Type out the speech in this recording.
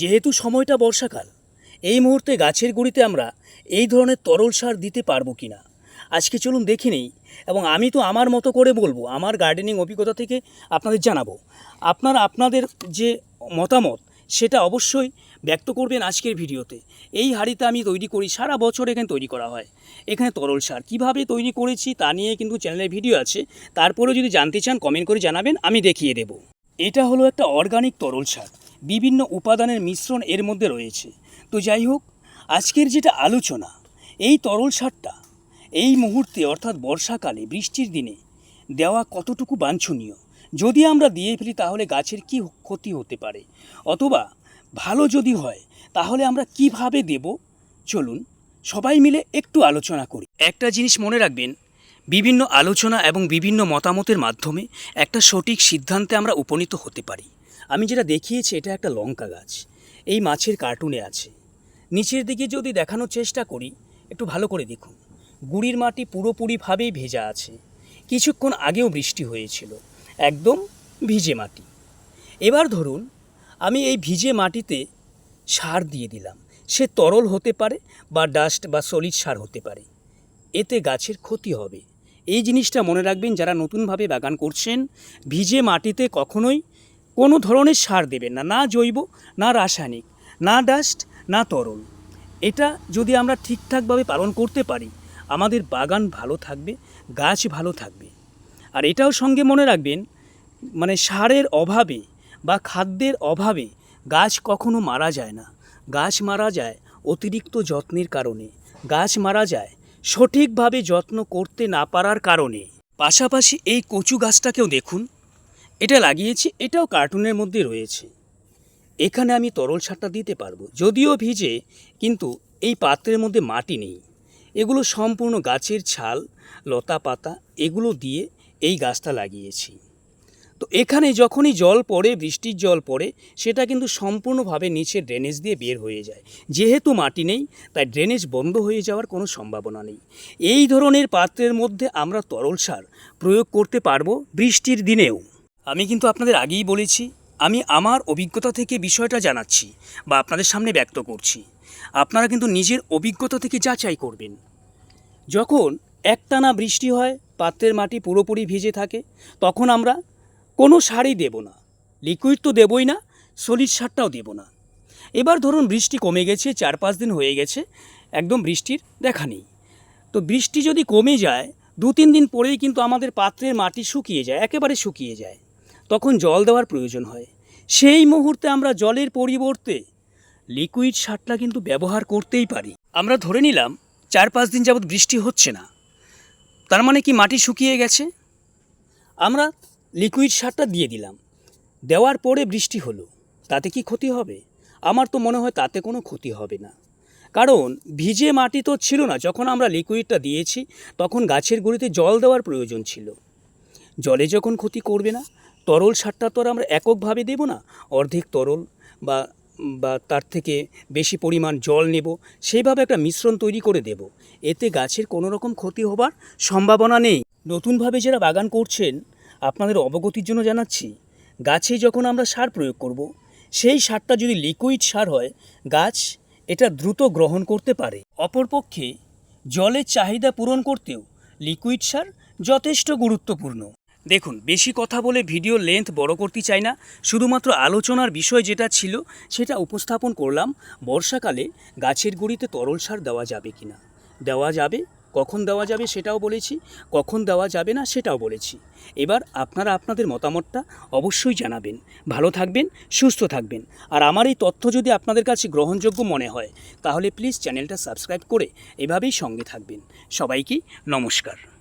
যেহেতু সময়টা বর্ষাকাল, এই মুহূর্তে গাছের গুঁড়িতে আমরা এই ধরনের তরল সার দিতে পারব কি না আজকে চলুন দেখে নেই এবং আমি তো আমার মতো করে বলব, আমার গার্ডেনিং অভিজ্ঞতা থেকে আপনাদের জানাব। আপনারা আপনাদের যে মতামত, সেটা অবশ্যই ব্যক্ত করবেন আজকের ভিডিওতে। এই হাঁড়িতে আমি তৈরি করি, সারা বছর এখানে তৈরি করা হয়। এখানে তরল সার কীভাবে তৈরি করেছি তা নিয়ে কিন্তু চ্যানেলে ভিডিও আছে। তারপরে যদি জানতে চান কমেন্ট করে জানাবেন, আমি দেখিয়ে দেব। এটা হলো একটা অর্গানিক তরল সার। বিভিন্ন উপাদানের মিশ্রণ এর মধ্যে রয়েছে। তো যাই হোক, আজকের যেটা আলোচনা, এই তরল সারটা এই মুহূর্তে অর্থাৎ বর্ষাকালে, বৃষ্টির দিনে দেওয়া কতটুকু বাঞ্ছনীয়? যদি আমরা দিয়ে ফেলি, তাহলে গাছের কি ক্ষতি হতে পারে? অথবা ভালো যদি হয়, তাহলে আমরা কীভাবে দেব? চলুন, সবাই মিলে একটু আলোচনা করি। একটা জিনিস মনে রাখবেন বিভিন্ন আলোচনা এবং বিভিন্ন মতামতের মাধ্যমে একটা সঠিক সিদ্ধান্তে আমরা উপনীত হতে পারি। আমি যেটা দেখিয়েছি, এটা একটা লঙ্কা গাছ। এই মাছের কার্টুনে আছে। নিচের দিকে যদি দেখানোর চেষ্টা করি, একটু ভালো করে দেখুন। গুড়ির মাটি পুরোপুরিভাবেই ভেজা আছে। কিছুক্ষণ আগেও বৃষ্টি হয়েছিল। একদম ভিজে মাটি। এবার ধরুন, আমি এই ভিজে মাটিতে সার দিয়ে দিলাম। সে তরল হতে পারে বা ডাস্ট বা সলিড সার হতে পারে। এতে গাছের ক্ষতি হবে। এই জিনিসটা মনে রাখবেন, যারা নতুনভাবে বাগান করছেন, ভিজে মাটিতে কখনোই কোনো ধরনের সার দেবেন না। না জৈব, না রাসায়নিক, না ডাস্ট না তরল। এটা যদি আমরা ঠিকঠাকভাবে পালন করতে পারি, আমাদের বাগান ভালো থাকবে, গাছ ভালো থাকবে। আর এটাও সঙ্গে মনে রাখবেন মানে সারের অভাবে বা খাদ্যের অভাবে গাছ কখনো মারা যায় না। গাছ মারা যায় অতিরিক্ত যত্নের কারণে। গাছ মারা যায় সঠিকভাবে যত্ন করতে না পারার কারণে। পাশাপাশি এই কচু গাছটাকেও দেখুন। এটা লাগিয়েছি, এটাও কার্টুনের মধ্যে রয়েছে। এখানে আমি তরল সারটা দিতে পারব, যদিও ভিজে, কিন্তু এই পাত্রের মধ্যে মাটি নেই। এগুলো সম্পূর্ণ গাছের ছাল লতা পাতা এগুলো দিয়ে এই গাছটা লাগিয়েছি। তো এখানে যখনই জল পড়ে, বৃষ্টির জল পড়ে, সেটা কিন্তু সম্পূর্ণভাবে নিচে ড্রেনেজ দিয়ে বের হয়ে যায়। যেহেতু মাটি নেই, তাই ড্রেনেজ বন্ধ হয়ে যাওয়ার কোনো সম্ভাবনা নেই। এই ধরনের পাত্রের মধ্যে আমরা তরল সার প্রয়োগ করতে পারব বৃষ্টির দিনেও। আমি কিন্তু আপনাদের আগেই বলেছি, আমি আমার অভিজ্ঞতা থেকে বিষয়টা জানাচ্ছি বা আপনাদের সামনে ব্যক্ত করছি। আপনারা কিন্তু নিজের অভিজ্ঞতা থেকে যাচাই করবেন। যখন একটানা বৃষ্টি হয়, পাত্রের মাটি পুরোপুরি ভিজে থাকে, তখন আমরা কোনো সারই দেব না। লিকুইড তো দেবই না সলিড সারটাও দেব না। এবার ধরুন বৃষ্টি কমে গেছে চার পাঁচ দিন হয়ে গেছে, একদম বৃষ্টির দেখা নেই। তো বৃষ্টি যদি কমে যায় দু তিন দিন পরেই কিন্তু আমাদের পাত্রের মাটি শুকিয়ে যায়, একেবারে শুকিয়ে যায়। তখন জল দেওয়ার প্রয়োজন হয়। সেই মুহূর্তে আমরা জলের পরিবর্তে লিকুইড সারটা কিন্তু ব্যবহার করতেই পারি। আমরা ধরে নিলাম চার পাঁচ দিন যাবৎ বৃষ্টি হচ্ছে না। তার মানে কি মাটি শুকিয়ে গেছে? আমরা লিকুইড সারটা দিয়ে দিলাম। দেওয়ার পরে বৃষ্টি হলো। তাতে কি ক্ষতি হবে? আমার তো মনে হয় তাতে কোনো ক্ষতি হবে না। কারণ ভিজে মাটি তো ছিল না, যখন আমরা লিকুইডটা দিয়েছি, তখন গাছের গুঁড়িতে জল দেওয়ার প্রয়োজন ছিল। জলে যখন ক্ষতি করবে না, তরল সারটা তো আর আমরা এককভাবে দেব না। অর্ধেক তরল বা বা তার থেকে বেশি পরিমাণ জল নেব, সেইভাবে একটা মিশ্রণ তৈরি করে দেব। এতে গাছের কোনো রকম ক্ষতি হবার সম্ভাবনা নেই। নতুনভাবে যারা বাগান করছেন আপনাদের অবগতির জন্য জানাচ্ছি, গাছে যখন আমরা সার প্রয়োগ করব, সেই সারটা যদি লিকুইড সার হয়, গাছ এটা দ্রুত গ্রহণ করতে পারে। অপরপক্ষে, জলের চাহিদা পূরণ করতেও লিকুইড সার যথেষ্ট গুরুত্বপূর্ণ। দেখুন, বেশি কথা বলে ভিডিও লেন্থ বড় করতে চাই না, শুধুমাত্র আলোচনার বিষয় যেটা ছিল, সেটা উপস্থাপন করলাম, বর্ষাকালে গাছের গুঁড়িতে তরল সার দেওয়া যাবে কি না দেওয়া যাবে কখন দেওয়া যাবে সেটাও বলেছি, কখন দেওয়া যাবে না সেটাও বলেছি। এবার আপনারা আপনাদের মতামতটা অবশ্যই জানাবেন। ভালো থাকবেন, সুস্থ থাকবেন। আর আমার এই তথ্য যদি আপনাদের কাছে গ্রহণযোগ্য মনে হয়, তাহলে প্লিজ চ্যানেলটা সাবস্ক্রাইব করে এভাবেই সঙ্গে থাকবেন। সবাইকে নমস্কার।